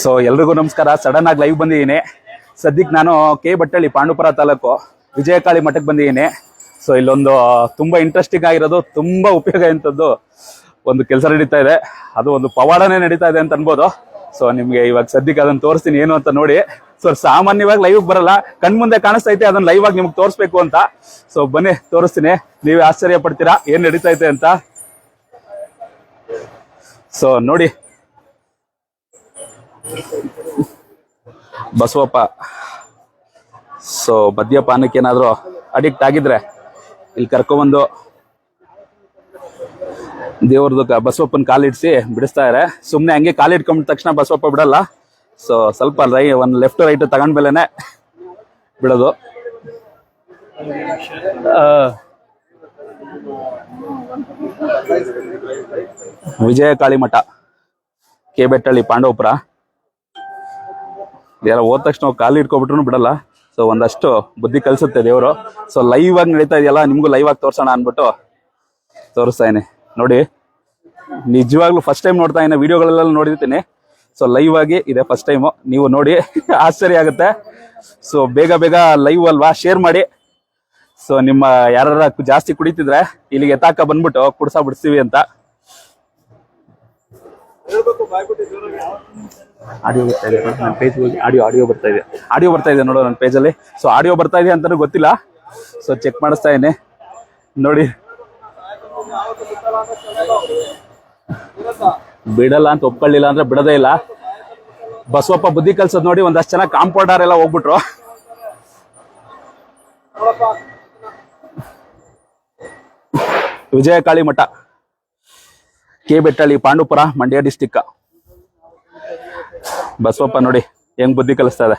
So ಎಲ್ರಿಗೂ ನಮಸ್ಕಾರ. Sudden ಆಗಿ ಲೈವ್ ಬಂದಿದ್ದೀನಿ. ಸದ್ಯಕ್ಕೆ ನಾನು ಕೆ ಬಟ್ಟಳ್ಳಿ ಪಾಂಡುಪುರ ತಾಲೂಕು ವಿಜಯಕಾಳಿ ಮಠಕ್ಕೆ ಬಂದಿದ್ದೀನಿ. ಸೊ ಇಲ್ಲೊಂದು ತುಂಬಾ ಇಂಟ್ರೆಸ್ಟಿಂಗ್ ಆಗಿರೋದು, ತುಂಬಾ ಉಪಯೋಗ ಇಂಥದ್ದು ಒಂದು ಕೆಲಸ ನಡೀತಾ ಇದೆ. ಅದು ಒಂದು ಪವಾಡನೇ ನಡೀತಾ ಇದೆ ಅಂತ ಅನ್ಬೋದು. ಸೊ ನಿಮಗೆ ಇವಾಗ ಸದ್ಯಕ್ಕೆ ಅದನ್ನು ತೋರಿಸ್ತೀನಿ ಏನು ಅಂತ ನೋಡಿ. ಸೊ ಸಾಮಾನ್ಯವಾಗಿ ಲೈವ್ ಬರಲ್ಲ. ಕಣ್ಮುಂದೆ ಕಾಣಿಸ್ತೈತೆ ಅದನ್ನ ಲೈವ್ ಆಗಿ ನಿಮ್ಗೆ ತೋರಿಸ್ಬೇಕು ಅಂತ. ಸೊ ಬನ್ನಿ, ತೋರಿಸ್ತೀನಿ. ನೀವೇ ಆಶ್ಚರ್ಯ ಪಡ್ತೀರಾ? ಏನ್ ನಡೀತೈತೆ ಅಂತ? ಸೊ ನೋಡಿ. ಬಸವಪ್ಪ. ಸೊ ಮದ್ಯಪಾನಕ್ಕೆ ಏನಾದ್ರು ಅಡಿಕ್ಟ್ ಆಗಿದ್ರೆ ಇಲ್ಲಿ ಕರ್ಕೊಂಬಂದು ದೇವ್ರದ್ದು ಬಸವಪ್ಪನ ಕಾಲಿಡ್ಸಿ ಬಿಡಿಸ್ತಾ ಇದಾರೆ. ಸುಮ್ಮನೆ ಹಂಗೆ ಕಾಲಿಟ್ಕೊಂಡ ತಕ್ಷಣ ಬಸವಪ್ಪ ಬಿಡಲ್ಲ. ಸೊ ಸ್ವಲ್ಪ ರೈ ಒಂದು ಲೆಫ್ಟ್ ರೈಟ್ ತಗೊಂಡ್ಮೇಲೆನೆ ಬಿಡೋದು. ಆ, ವಿಜಯ ಕಾಳಿಮಠ ಕೆ ಬೆಟ್ಟಳ್ಳಿ ಪಾಂಡವಪುರ. ಯಾರೋ ಹೋದ ತಕ್ಷಣ ನಾವು ಕಾಲು ಇಟ್ಕೊಬಿಟ್ರು ಬಿಡಲ್ಲ. ಸೊ ಒಂದಷ್ಟು ಬುದ್ಧಿ ಕಲಿಸುತ್ತೆ ದೇವರು. ಸೊ ಲೈವ್ ಆಗಿ ನಡೀತಾ ಇದೆಯಲ್ಲ, ನಿಮಗೂ ಲೈವ್ ಆಗಿ ತೋರ್ಸೋಣ ಅನ್ಬಿಟ್ಟು ತೋರಿಸ್ತಾ ಇದೀನಿ ನೋಡಿ, ನಿಜವಾಗ್ಲೂ ಫಸ್ಟ್ ಟೈಮ್ ನೋಡ್ತಾ ಇದ್ದೀನಿ ವಿಡಿಯೋಗಳೆಲ್ಲ ನೋಡಿರ್ತೀನಿ. ಸೊ ಲೈವ್ ಆಗಿ ಇದೆ ಫಸ್ಟ್ ಟೈಮು ನೀವು ನೋಡಿ, ಆಶ್ಚರ್ಯ ಆಗುತ್ತೆ. ಸೊ ಬೇಗ ಬೇಗ ಲೈವ್ ಅಲ್ವಾ? ಶೇರ್ ಮಾಡಿ. ಸೊ ನಿಮ್ಮ ಯಾರ ಜಾಸ್ತಿ ಕುಡಿತಿದ್ರೆ ಇಲ್ಲಿಗೆ ಎತ್ತಾಕ ಬಂದ್ಬಿಟ್ಟು ಕುಡ್ಸಾ ಬಿಡಿಸ್ತೀವಿ ಅಂತ. ಆಡಿಯೋ ಬರ್ತಾ ಇದೆ ನನ್ನ ಪೇಜ್ ಹೋಗಿ ಆಡಿಯೋ ಆಡಿಯೋ ಬರ್ತಾ ಇದೆ. ಆಡಿಯೋ ಬರ್ತಾ ಇದೆ ನೋಡೋ ನನ್ನ ಪೇಜಲ್ಲಿ ಸೊ ಆಡಿಯೋ ಬರ್ತಾ ಇದೆ ಅಂತಲೂ ಗೊತ್ತಿಲ್ಲ. ಸೊ ಚೆಕ್ ಮಾಡಿಸ್ತಾ ಇದ್ದೀನಿ ನೋಡಿ. ಬಿಡಲ್ಲ ಅಂತ ಒಪ್ಕೊಳ್ಳಿಲ್ಲ ಅಂದ್ರೆ ಬಿಡದೇ ಇಲ್ಲ. ಬಸವಪ್ಪ ಬುದ್ಧಿ ಕಲ್ಸೋದ್ ನೋಡಿ ಒಂದಷ್ಟು ಜನ ಕಾಂಪೌಂಡರ್ ಎಲ್ಲ ಹೋಗ್ಬಿಟ್ರು. ವಿಜಯಕಾಳಿ ಮಠ. ಕೆ ಬೆಟ್ಟಳ್ಳಿ, ಪಾಂಡುಪುರ, ಮಂಡ್ಯ ಡಿಸ್ಟಿಕ್ ಬಸವಪ್ಪ ನೋಡಿ, ಹೆಂಗ್ ಬುದ್ಧಿ ಕಲಿಸ್ತಾ ಇದೆ.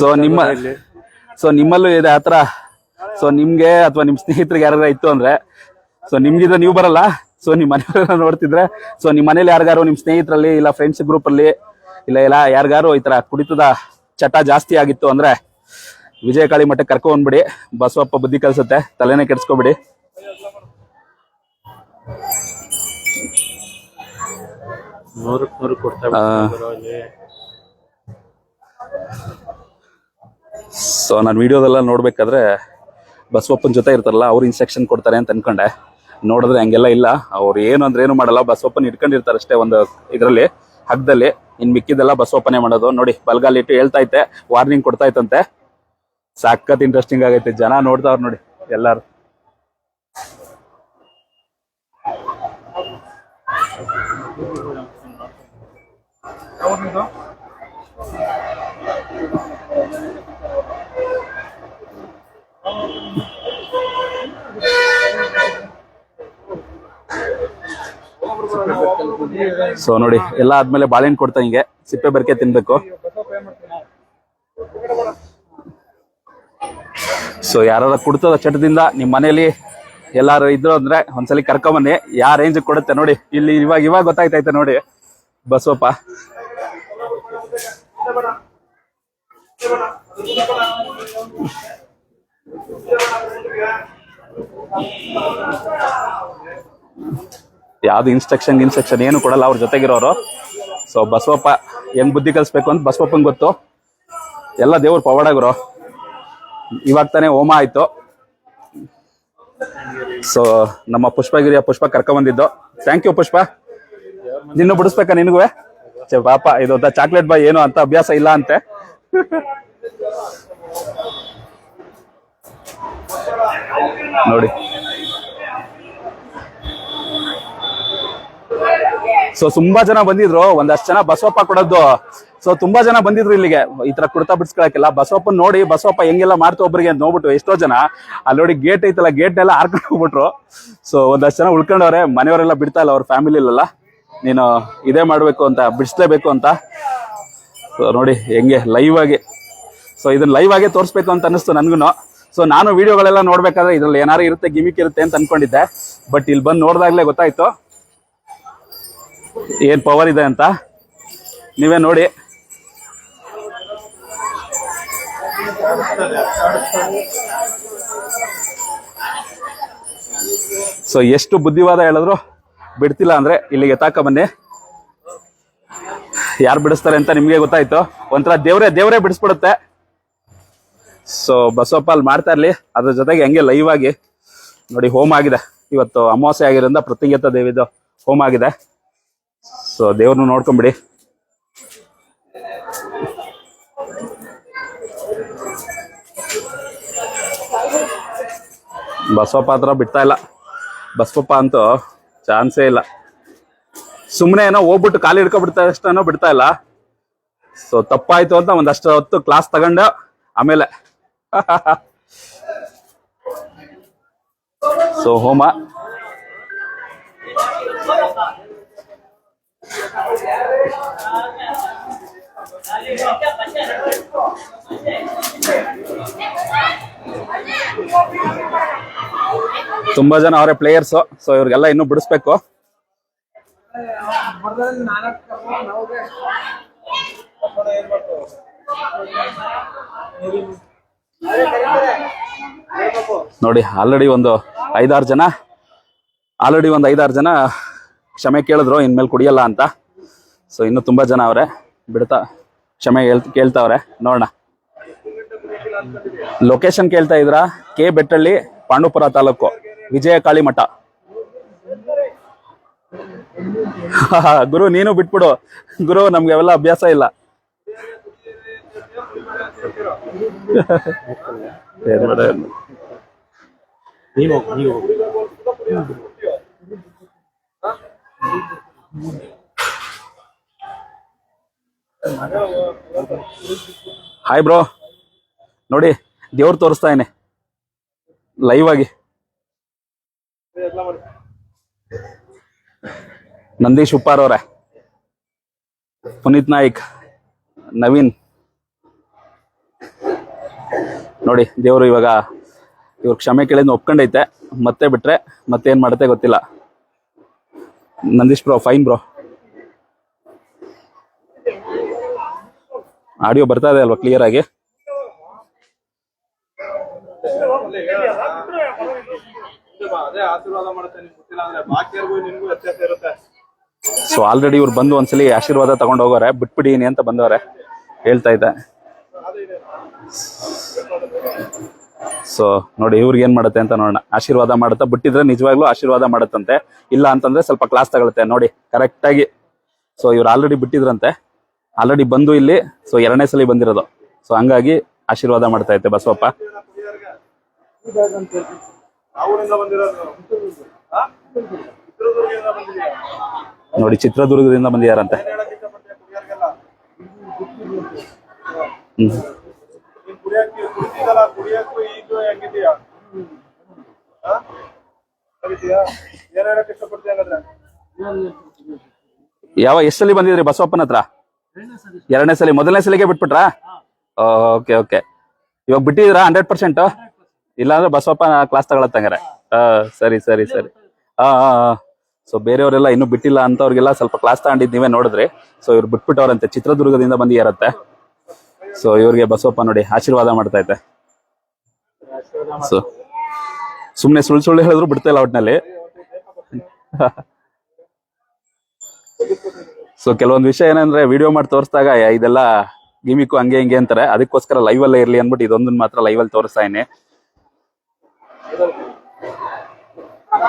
ಸೊ ನಿಮ್ಮ ಸೊ ನಿಮ್ಮಲ್ಲೂ ಇದೆ ಆತರ ಸೊ ನಿಮ್ಗೆ ಅಥವಾ ನಿಮ್ ಸ್ನೇಹಿತರಿಗೆ ಯಾರು ಇತ್ತು ಅಂದ್ರೆ ಸೊ ನಿಮ್ಗಿದ್ರೆ ನೀವು ಬರಲ್ಲ. ಸೊ ನಿಮ್ ಮನೆಯವ್ರನ್ನ ನೋಡ್ತಿದ್ರೆ ಸೊ ನಿಮ್ ಮನೇಲಿ ಯಾರಿಗಾರು ನಿಮ್ ಸ್ನೇಹಿತರಲ್ಲಿ ಇಲ್ಲ ಫ್ರೆಂಡ್ಸ್ ಗ್ರೂಪ್ ಅಲ್ಲಿ, ಇಲ್ಲ ಇಲ್ಲ ಯಾರಿಗಾರು ಈ ತರ ಕುಡಿತದ ಚಟ ಜಾಸ್ತಿ ಆಗಿತ್ತು ಅಂದ್ರೆ, ವಿಜಯಕಾಳಿ ಮಠಕ್ಕೆ ಕರ್ಕೊಂಡ್ಬಿಡಿ ಬಸವಪ್ಪ ಬುದ್ಧಿ ಕಲಿಸುತ್ತೆ. ತಲೆನೇ ಕೆಡ್ಸ್ಕೊಬಿಡಿ. ನೂರಕ್ಕೆ ನೂರು ಕೊಡ್ತಾ ಆ, ಸೊ ನಾನು ವಿಡಿಯೋದೆಲ್ಲ ನೋಡ್ಬೇಕಾದ್ರೆ ಬಸವಪ್ಪನ ಜೊತೆ ಇರ್ತಾರಲ್ಲ ಅವ್ರು ಇನ್ಸ್ಟ್ರಕ್ಷನ್ ಕೊಡ್ತಾರೆ ಅಂತ ಅನ್ಕೊಂಡೆ. ನೋಡಿದ್ರೆ ಹಂಗೆಲ್ಲ ಇಲ್ಲ. ಅವ್ರು ಏನು ಅಂದ್ರೆ ಏನು ಮಾಡಲ್ಲ. ಬಸವಪ್ಪನ ಇಟ್ಕೊಂಡಿರ್ತಾರೆ ಅಷ್ಟೇ ಒಂದು ಇದರಲ್ಲಿ ಹಗ್ದಲ್ಲಿ. ಇನ್ ಮಿಕ್ಕಿದೆಲ್ಲ ಬಸವಪ್ಪನೇ ಮಾಡೋದು. ನೋಡಿ ಬಲ್ಗಾಲಿಟ್ಟು ಹೇಳ್ತಾ ಐತೆ ವಾರ್ನಿಂಗ್ ಕೊಡ್ತಾ ಇತ್ತಂತೆ ಸಖತ್ ಇಂಟ್ರೆಸ್ಟಿಂಗ್ ಆಗೈತೆ ಜನ. ನೋಡ್ತಾವ್ರು ನೋಡಿ ಎಲ್ಲಾರು. ಸೊ ನೋಡಿ, ಎಲ್ಲ ಆದ್ಮೇಲೆ ಬಾಳೆಹಣ್ಣು ಕೊಡ್ತಾ ಹಿಂಗೆ. ಸಿಪ್ಪೆ ಬರ್ಕೆ ತಿನ್ಬೇಕು. ಸೊ ಯಾರು ಕುಡ್ತದ ಚಟದಿಂದ ನಿಮ್ ಮನೇಲಿ ಎಲ್ಲಾರು ಇದ್ರು ಅಂದ್ರೆ ಒಂದ್ಸಲಿ ಕರ್ಕೊಂಬನ್ನಿ. ಯಾ ರೇಂಜ್ ಕೊಡುತ್ತೆ ನೋಡಿ. ಇಲ್ಲಿ ಇವಾಗ ಇವಾಗ ಗೊತ್ತಾಯ್ತೈತೆ ನೋಡಿ. ಬಸವಪ್ಪ. ಯಾವ್ದು ಇನ್ಸ್ಟ್ರಕ್ಷನ್ ಇನ್ಸ್ಟ್ರಕ್ಷನ್ ಏನು ಕೊಡಲ್ಲ, ಅವ್ರ ಜೊತೆಗಿರೋರು. ಸೊ ಬಸವಪ್ಪ ಹೆಂಗ್ ಬುದ್ಧಿ ಕಲಿಸ್ಬೇಕು ಅಂತ ಬಸವಪ್ಪಂಗ್ ಗೊತ್ತು. ಎಲ್ಲ ದೇವ್ರ ಪವಾಡಗುರು ಇವಾಗ ತಾನೇ ಹೋಮ ಆಯ್ತು. ಸೊ ನಮ್ಮ ಪುಷ್ಪಗಿರಿಯ ಪುಷ್ಪ ಕರ್ಕೊಂಬಂದಿದ್ದು. Thank you Pushpa. ನಿನ್ನ ಬಿಡಿಸ್ಬೇಕಾ ನಿನಗೂ ಪಾಪ, ಇದು ಚಾಕ್ಲೇಟ್ ಬಾಯ್ ಏನು ಅಂತ ಅಭ್ಯಾಸ ಇಲ್ಲ ಅಂತೆ. ನೋಡಿ. ಸೊ ತುಂಬಾ ಜನ ಬಂದಿದ್ರು, ಒಂದಷ್ಟು ಜನ ಬಸವಪ್ಪ ಕೊಡೋದು. ಸೊ ತುಂಬಾ ಜನ ಬಂದಿದ್ರು ಇಲ್ಲಿಗೆ. ಈ ತರ ಕುರ್ತಾ ಬಿಡ್ಸ್ಕೊಳಕ್ಕೆಲ್ಲ ಬಸವಪ್ಪ ನೋಡಿ, ಬಸವಪ್ಪ ಹೆಂಗೆಲ್ಲ ಮಾಡ್ತಾ ಒಬ್ಬರಿಗೆ ಅಂತ ನೋಡ್ಬಿಟ್ಟು ಎಷ್ಟೋ ಜನ. ಅಲ್ಲಿ ನೋಡಿ ಗೇಟ್ ಐತಲ್ಲ ಗೇಟ್ ಎಲ್ಲ ಹಾರ್ಕೊಂಡು ಹೋಗ್ಬಿಟ್ರು. ಸೊ ಒಂದಷ್ಟು ಜನ ಉಳ್ಕೊಂಡವ್ರೆ. ಮನೆಯವರೆಲ್ಲ ಬಿಡ್ತಾ ಇಲ್ಲ, ಅವ್ರ ಫ್ಯಾಮಿಲಿಲೆಲ್ಲ ನೀನು ಇದೇ ಮಾಡ್ಬೇಕು ಅಂತ, ಬಿಡಿಸ್ಲೇಬೇಕು ಅಂತ. ಸೊ ನೋಡಿ, ಹೆಂಗೆ ಲೈವ್ ಆಗಿ. ಸೊ ಇದನ್ನ ಲೈವ್ ಆಗೇ ತೋರಿಸ್ಬೇಕು ಅಂತ ಅನಿಸ್ತು ನನಗೂ ಸೊ ನಾನು ವಿಡಿಯೋಗಳೆಲ್ಲ ನೋಡ್ಬೇಕಾದ್ರೆ ಇದ್ರಲ್ಲಿ ಏನಾರು ಇರುತ್ತೆ ಗಿಮಿಕ್ ಇರುತ್ತೆ ಅಂತ ಅನ್ಕೊಂಡಿದ್ದೆ. ಬಟ್ ಇಲ್ಲಿ ಬಂದು ನೋಡಿದಾಗಲೇ ಗೊತ್ತಾಯ್ತು. ಏನ್ ಪವರ್ ಇದೆ ಅಂತ. ನೀವೇ ನೋಡಿ. ಸೊ ಎಷ್ಟು ಬುದ್ಧಿವಾದ ಹೇಳಿದ್ರು ಬಿಡ್ತಿಲ್ಲ ಅಂದ್ರೆ ಇಲ್ಲಿಗೆ ತಾಕ ಬನ್ನಿ. ಯಾರು ಬಿಡಿಸ್ತಾರೆ ಅಂತ ನಿಮಗೆ ಗೊತ್ತಾಯ್ತು. ಒಂಥರ ದೇವರೇ ದೇವರೇ ಬಿಡಿಸ್ಬಿಡುತ್ತೆ. ಸೊ ಬಸವಪ್ಪ ಅಲ್ಲಿ ಮಾಡ್ತಾ ಇರ್ಲಿ. ಅದ್ರ ಜೊತೆಗೆ ಹಂಗೆ ಲೈವ್ ಆಗಿ. ನೋಡಿ ಹೋಮ್ ಆಗಿದೆ. ಇವತ್ತು ಅಮಾವಾಸ್ಯೆ ಆಗಿರೋದ್ರಿಂದ ಪೃಥ್ವಿಂಗತ ದೇವಿದು ಹೋಮ್ ಆಗಿದೆ. ಸೊ ದೇವ್ರನ್ನ ನೋಡ್ಕೊಂಬಿಡಿ. ಬಸವಪ್ಪ ಹತ್ರ ಬಿಡ್ತಾ ಇಲ್ಲ. ಬಸವಪ್ಪ ಅಂತೂ ಚಾನ್ಸೇ ಇಲ್ಲ. ಸುಮ್ಮನೆ ಏನೋ ಹೋಗ್ಬಿಟ್ಟು ಕಾಲು ಹಿಡ್ಕೊಬಿಡ್ತಾ ಅಷ್ಟೇನೋ ಬಿಡ್ತಾ ಇಲ್ಲ. ಸೊ ತಪ್ಪಾಯ್ತು ಅಂತ ಒಂದಷ್ಟು ಹೊತ್ತು ಕ್ಲಾಸ್ ತಗೊಂಡು. ಆಮೇಲೆ ಸೊ ಹೋಮ. ತುಂಬಾ ಜನ ಅವರೇ ಪ್ಲೇಯರ್ಸ್ ಸೊ ಇವ್ರಿಗೆಲ್ಲ ಇನ್ನೂ ಬಿಡಿಸ್ಬೇಕು. ನೋಡಿ, ಆಲ್ರೆಡಿ ಒಂದು ಐದಾರು ಜನ, ಆಲ್ರೆಡಿ ಒಂದು ಐದಾರು ಜನ ಕ್ಷಮೆ ಕೇಳಿದ್ರು, ಇನ್ಮೇಲೆ ಕುಡಿಯಲ್ಲ ಅಂತ. ಸೊ ಇನ್ನು ತುಂಬಾ ಜನ ಅವರೇ, ಬಿಡ್ತಾ, ಕ್ಷಮೆ ಕೇಳ್ತಾವ್ರೆ. ನೋಡೋಣ. ಲೊಕೇಶನ್ ಕೇಳ್ತಾ ಇದ್ರ? ಕೆ ಬೆಟ್ಟಳ್ಳಿ, ಪಾಂಡುಪುರ ತಾಲೂಕು ವಿಜಯ ಕಾಳಿ ಮಠ. ಗುರು ನೀನು ಬಿಟ್ಬಿಡು. ಗುರು ನಮ್ಗೆ ಅವೆಲ್ಲ ಅಭ್ಯಾಸ ಇಲ್ಲ. ಹಾಯ್ ಬ್ರೋ ನೋಡಿ ದೇವ್ರು ತೋರಿಸ್ತಾ ಇದ್ದೀನಿ. ಲೈವ್ ಆಗಿ. ನಂದೀಶ್ ಉಪ್ಪಾರ್ ಅವರೇ. ಪುನೀತ್ ನಾಯ್ಕ್, ನವೀನ್. ನೋಡಿ, ದೇವರು ಇವಾಗ ಇವ್ರ ಕ್ಷಮೆ ಕೇಳಿದ್ ಒಪ್ಕೊಂಡೈತೆ, ಮತ್ತೆ ಬಿಟ್ರೆ ಮತ್ತೆ ಏನ್ ಮಾಡುತ್ತೆ ಗೊತ್ತಿಲ್ಲ. Nandish bro, fine bro. Audio ಬರ್ತಾ ಇದೆ ಅಲ್ವಾ ಕ್ಲಿಯರ್ ಆಗಿ? ಅದೇ ಆಶೀರ್ವಾದ ಮಾಡುತ್ತೆ, ನಿಮ್ಗೆ ಗೊತ್ತಿಲ್ಲ ಅಂದ್ರೆ ಬಾಕಿಯರ್ಗೂ ನಿನ್ಗೂ ವ್ಯತ್ಯಾಸ ಇರುತ್ತೆ. ಸೊ ಆಲ್ರೆಡಿ ಇವ್ರು ಬಂದು ಒಂದ್ಸಲಿ ಆಶೀರ್ವಾದ ತಗೊಂಡು ಹೋಗೋರೆ, ಬಿಟ್ಬಿಡೀನಿ ಅಂತ ಬಂದವರೆ. ಹೇಳ್ತಾ ಇದ್ದೆ. ಸೊ ನೋಡಿ ಇವ್ರಿಗೆ ಏನ್ ಮಾಡುತ್ತೆ ಅಂತ ನೋಡೋಣ. ಆಶೀರ್ವಾದ ಮಾಡುತ್ತಾ, ಬಿಟ್ಟಿದ್ರೆ ನಿಜವಾಗ್ಲೂ ಆಶೀರ್ವಾದ ಮಾಡುತ್ತಂತೆ. ಇಲ್ಲ ಅಂತಂದ್ರೆ ಸ್ವಲ್ಪ ಕ್ಲಾಸ್ ತಗೊಳುತ್ತೆ. ನೋಡಿ ಕರೆಕ್ಟ್ ಆಗಿ. ಸೊ ಇವ್ರು ಆಲ್ರೆಡಿ ಬಿಟ್ಟಿದ್ರಂತೆ. ಆಲ್ರೆಡಿ ಬಂದು ಇಲ್ಲಿ ಸೊ ಎರಡನೇ ಸಲ ಬಂದಿರೋದು. ಸೊ ಹಂಗಾಗಿ ಆಶೀರ್ವಾದ ಮಾಡ್ತಾ ಇದ್ದೆ ಬಸವಪ್ಪ. ಬಂದಿರೋದು. ನೋಡಿ, ಚಿತ್ರದುರ್ಗದಿಂದ ಬಂದಿದಾರಂತೆ ಯಾವ ಎಷ್ಟಲ್ಲಿ ಬಂದಿದ್ರಿ ಬಸವಪ್ಪನ ಹತ್ರ? ಎರಡನೇ ಸಲ, ಮೊದಲನೇ ಸಲಿಗೆ ಬಿಟ್ಬಿಟ್ರಾ? Okay okay. ಇವಾಗ ಬಿಟ್ಟಿದ್ರಾ ಹಂಡ್ರೆಡ್ ಪರ್ಸೆಂಟ್? ಇಲ್ಲಾಂದ್ರೆ ಬಸವಪ್ಪ ಕ್ಲಾಸ್ ತಗೊಳತ್ತಂಗಾರೆ ಹಾ ಸರಿ ಸರಿ ಸರಿ. ಹಾ ಹಾ ಸೊ ಬೇರೆಯವರೆಲ್ಲ ಇನ್ನೂ ಬಿಟ್ಟಿಲ್ಲ ಅಂತವ್ರಿಗೆಲ್ಲ ಸ್ವಲ್ಪ ಕ್ಲಾಸ್ ತಗೊಂಡಿದ್ ನೀವೇ ನೋಡಿದ್ರೆ. ಸೊ ಇವ್ರು ಬಿಟ್ಬಿಟ್ಟವ್ರಂತೆ. ಚಿತ್ರದುರ್ಗದಿಂದ ಬಂದಿಯಾರತ್ತೆ ಸೊ ಇವ್ರಿಗೆ ಬಸವಪ್ಪ ನೋಡಿ ಆಶೀರ್ವಾದ ಮಾಡ್ತಾ ಇದ್ದೆ. ಸೊ ಸುಮ್ಮನೆ ಸುಳ್ಳು ಸುಳ್ಳು ಹೇಳಿದ್ರು ಬಿಡ್ತಾ ಇಲ್ಲ ಒಟ್ನಲ್ಲಿ. ಸೊ ಕೆಲವೊಂದು ವಿಷಯ ಏನಂದ್ರೆ ವಿಡಿಯೋ ಮಾಡಿ ತೋರಿಸಿದಾಗ ಇದೆಲ್ಲ ಗಿಮಿಕ್ಕು ಹಂಗೆ ಹಿಂಗೆ ಅಂತಾರೆ. ಅದಕ್ಕೋಸ್ಕರ ಲೈವ್ ಅಲ್ಲೇ ಇರ್ಲಿ ಅಂದ್ಬಿಟ್ಟು ಇದೊಂದನ್ನ ಮಾತ್ರ ಲೈವ್ ಅಲ್ಲಿ ತೋರಿಸ್ತಾ ಇದೀನಿ ಆ,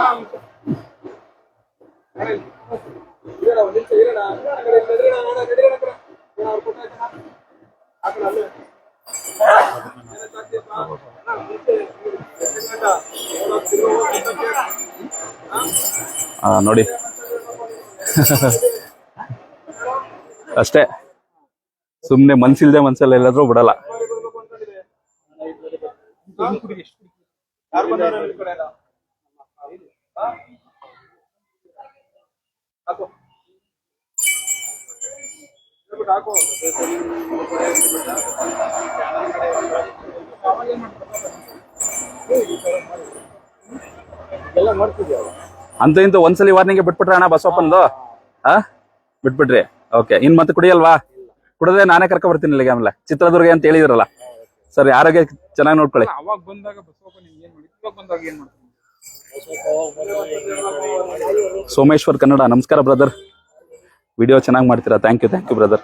ನೋಡಿ. ಅಷ್ಟೇ. ಸುಮ್ನೆ ಮನ್ಸಿಲ್ದೆ ಮನ್ಸಲ್ಲಿ ಎಲ್ಲಾದ್ರೂ ಬಿಡಲ್ಲ ಯಾರು ಬಂದವ್ರೆ ನಿಮ್ ಕಡೆ ಎಲ್ಲ? ಹಾ? ಹಾಕು. ಎಲ್ಲ ಅಂತ ಇಂತ ಒಂದ್ಸಲಿ ವಾರ್ನಿಂಗ್ ಬಿಟ್ಬಿಟ್ರೆ ಅಣ್ಣ ಬಸವಪ್ಪಂದು ಆ? ಬಿಟ್ಬಿಟ್ರಿ. ಓಕೆ ಇನ್ ಮತ್ತೆ ಕುಡಿಯಲ್ವಾ? ಕುಡದೆ ನಾನೇ ಕರ್ಕೊ ಬರ್ತೀನಿ ಇಲ್ಲಿಗೆ ಆಮೇಲೆ. ಚಿತ್ರದುರ್ಗ ಅಂತ ಹೇಳಿದ್ರಲ್ಲ. ಸರಿ ಆರೋಗ್ಯ ಚೆನ್ನಾಗಿ ನೋಡ್ಕೊಳ್ಳಿ. ಅವಾಗ ಬಂದಾಗ ಬಸವಪ್ಪ ನಿಮ್ಗೆ ಏನ್ ಮಾಡಿ ಇವಾಗ ಬಂದಾಗ ಏನ್ ಮಾಡ್ತಾರೆ? ಸೋಮೇಶ್ವರ್ ಕನ್ನಡ, ನಮಸ್ಕಾರ ಬ್ರದರ್. ವಿಡಿಯೋ ಚೆನ್ನಾಗಿ ಮಾಡ್ತೀರಾ? Thank you thank you brother.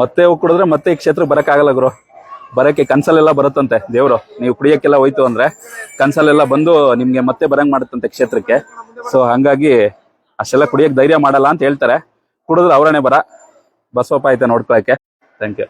ಮತ್ತೆ ಹೋಗಿ ಕುಡಿದ್ರೆ ಮತ್ತೆ ಈ ಕ್ಷೇತ್ರಕ್ಕೆ ಬರಕ್ಕಾಗಲ್ಲ ಗುರು. ಬರಕ್ಕೆ ಕನ್ಸಲ್ಲೆಲ್ಲ ಬರುತ್ತಂತೆ ದೇವರು. ನೀವು ಕುಡಿಯಕ್ಕೆಲ್ಲ ಹೋಯ್ತು ಅಂದ್ರೆ ಕನ್ಸಲ್ಲೆಲ್ಲ ಬಂದು ನಿಮ್ಗೆ ಮತ್ತೆ ಬರಂಗ್ ಮಾಡುತ್ತಂತೆ ಕ್ಷೇತ್ರಕ್ಕೆ. ಸೊ ಹಂಗಾಗಿ ಅಷ್ಟೆಲ್ಲ ಕುಡಿಯಕ್ ಧೈರ್ಯ ಮಾಡಲ್ಲ ಅಂತ ಹೇಳ್ತಾರೆ. ಕುಡಿದ್ರೆ ಅವರನೇ ಬರ. ಬಸವಪ್ಪ ಐತೆ ನೋಡ್ಕೊಳಕ್ಕೆ. Thank you